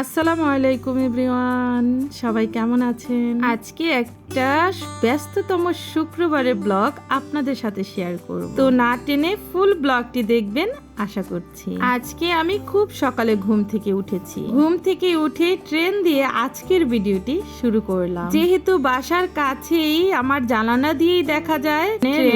আসসালামু আলাইকুম এভরিওয়ান, সবাই কেমন আছেন? আজকে একটা ব্যস্ততম শুক্রবারের ব্লগ আপনাদের সাথে শেয়ার করব। তো না টেনে ফুল ব্লগটি দেখবেন, আশা করছি। আজকে আমি খুব সকালে ঘুম থেকে উঠেছি। ঘুম থেকে উঠে ট্রেন দিয়ে আজকের ভিডিওটি শুরু করলাম। যেহেতু বাসার কাছেই আমার জানালা দিয়েই দেখা যায়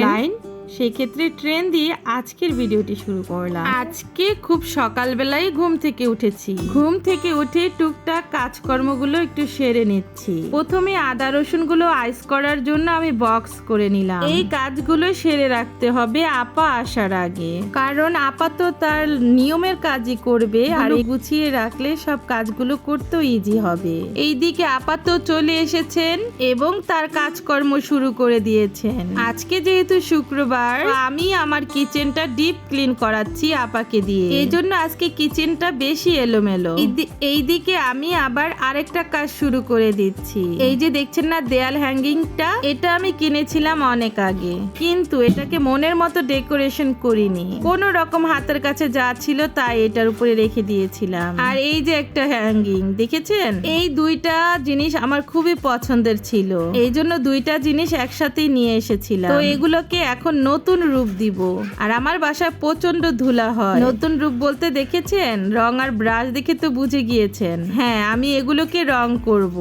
লাইন সেই ক্ষেত্রে ট্রেন দিয়ে আজকের ভিডিওটি শুরু করলাম। আজকে খুব সকালবেলায় ঘুম থেকে উঠেছি। ঘুম থেকে উঠে টুকটাক কাজকর্মগুলো একটু সেরে নিচ্ছি। প্রথমে আদা রসুনগুলো আইস করার জন্য আমি বক্স করে নিলাম। এই কাজগুলো সেরে রাখতে হবে আপা আসার আগে। কারণ আপা তো তার নিয়মের কাজই করবে আর গুছিয়ে রাখলে সব কাজগুলো করতেও ইজি হবে। এইদিকে আপা তো চলে এসেছেন এবং তার কাজকর্ম শুরু করে দিয়েছেন। আজকে যেহেতু শুক্রবার তো আমি আমার কিচেনটা ডিপ ক্লিন করাচ্ছি আপাকে দিয়ে। এই জন্য আজকে কিচেনটা বেশি এলোমেলো। এইদি- এইদিকে আমি আবার আরেকটা কাজ শুরু করে দিচ্ছি। এই যে দেখছেন না দেয়াল হ্যাঙ্গিংটা? এটা আমি কিনেছিলাম অনেক আগে। কিন্তু এটাকে মনের মতো ডেকোরেশন করিনি। কোন রকম হাতের কাছে যা ছিল তাই এটার উপরে রেখে দিয়েছিলাম। আর এই যে একটা হ্যাঙ্গিং, দেখেছেন? এই দুইটা জিনিস আমার খুবই পছন্দের ছিল। এই জন্য দুইটা জিনিস একসাথেই নিয়ে এসেছিলাম। তো এগুলোকে এখন নতুন রূপ দিব। আর আমার বাসায় প্রচণ্ড ধুলা হয়। নতুন রূপ বলতে দেখেছেন? রং আর ব্রাশ দেখে তো বুঝে গিয়েছেন। হ্যাঁ আমি এগুলোকে রং করব।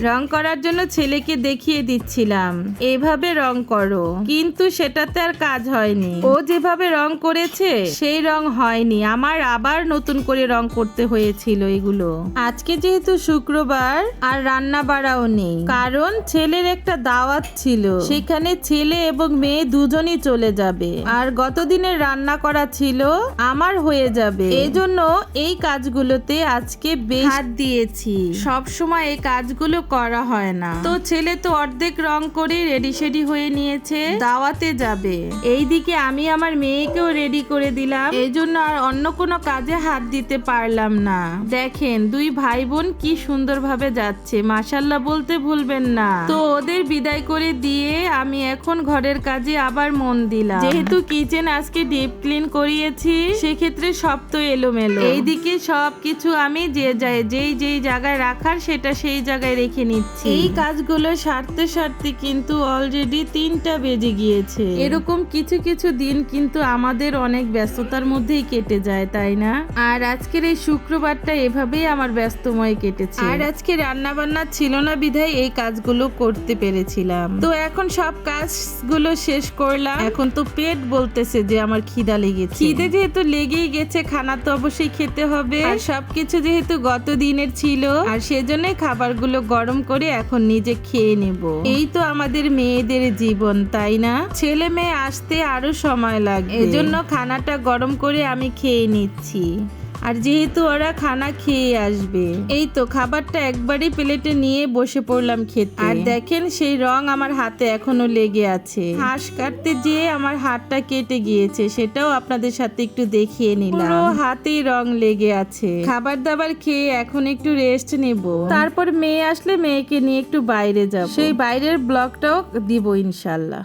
রং করার জন্য ছেলেকে দেখিয়ে দিচ্ছিলাম। এভাবে রং করো। কিন্তু সেটাতে আর কাজ হয়নি। ও যেভাবে রং করেছে, সেই রং হয়নি। আমার আবার নতুন করে রং করতে হয়েছিল এগুলো। আজকে যেহেতু শুক্রবার, আর রান্না বাড়াও নেই। কারণ ছেলের একটা দাওয়াত ছিল। সেখানে ছেলে এবং মেয়ে দুজনই চলে যাবে। আর গত দিনের রান্না করা ছিল, আমার হয়ে যাবে। এজন্য এই কাজগুলোতে আজকে বেশ হাত দিয়েছি। সব সময় এই কাজগুলো করা হয় না। তো ছেলে তো অর্ধেক রং করে রেডি সেডি হয়ে নিয়েছে। দাওয়াতে যাবে। এইদিকে আমি আমার মেয়েকেও রেডি করে দিলাম। এই জন্য আর অন্য কোনো কাজে হাত দিতে পারলাম না। দেখেন দুই ভাই বোন কি সুন্দরভাবে যাচ্ছে। মাসাল্লাহ বলতে ভুলবেন না। তো ওদের বিদায় করে দিয়ে আমি এখন ঘরের কাজে আবার মন দিলাম। যেহেতু কিচেন আজকে ডিপ ক্লিন করিয়েছি সেক্ষেত্রে সব তো এলোমেলো। এইদিকে সব কিছু আমি যে যাই যেই যেই জায়গায় রাখার সেটা সেই জায়গায় রেখে নিচ্ছি। এই কাজগুলো সারতে সারতে কিন্তু অলরেডি তিনটা বেজে গিয়েছে। এরকম কিছু কিছু দিন কিন্তু আমাদের অনেক ব্যস্ততার মধ্যেই কেটে যায় তাই না? আর আজকের এই শুক্রবারটা এভাবেই আমার ব্যস্তময় কেটেছে। আর আজকে রান্না বান্না ছিল না বিধায় এই কাজগুলো করতে পেরেছিলাম। তো এখন সব কাজগুলো শেষ করলাম। এখন তো পেট বলতেছে যে আমার খিদা লেগেছে। খিদে যেহেতু লেগেই গেছে খানা তো অবশ্যই খেতে হবে। আর সবকিছু যেহেতু গত দিনের ছিল আর সেজন্যই খাবারগুলো গরম করে এখন নিজে খেয়ে নেব। এই তো আমাদের মেয়েদের জীবন তাই না? ছেলে মেয়ে আসতে আরও সময় লাগে এজন্য খানাটা গরম করে আমি খেয়ে নিচ্ছি। আর যেহেতু ওরা খানা খেয়ে আসবে। এই তো খাবারটা একবারই প্লেটে নিয়ে বসে পড়লাম খেতে। আর দেখেন সেই রং আমার হাতে এখনও লেগে আছে। হাঁস কাটতে যেয়ে আমার হাতটা কেটে গিয়েছে, সেটাও আপনাদের সাথে একটু দেখিয়ে নিলাম। পুরো হাতেই রং লেগে আছে। খাবার দাবার খেয়ে এখন একটু রেস্ট নেব। তারপর মেয়ে আসলে মেয়েকে নিয়ে একটু বাইরে যাব। সেই বাইরের ব্লগটাও দিব ইনশাল্লাহ।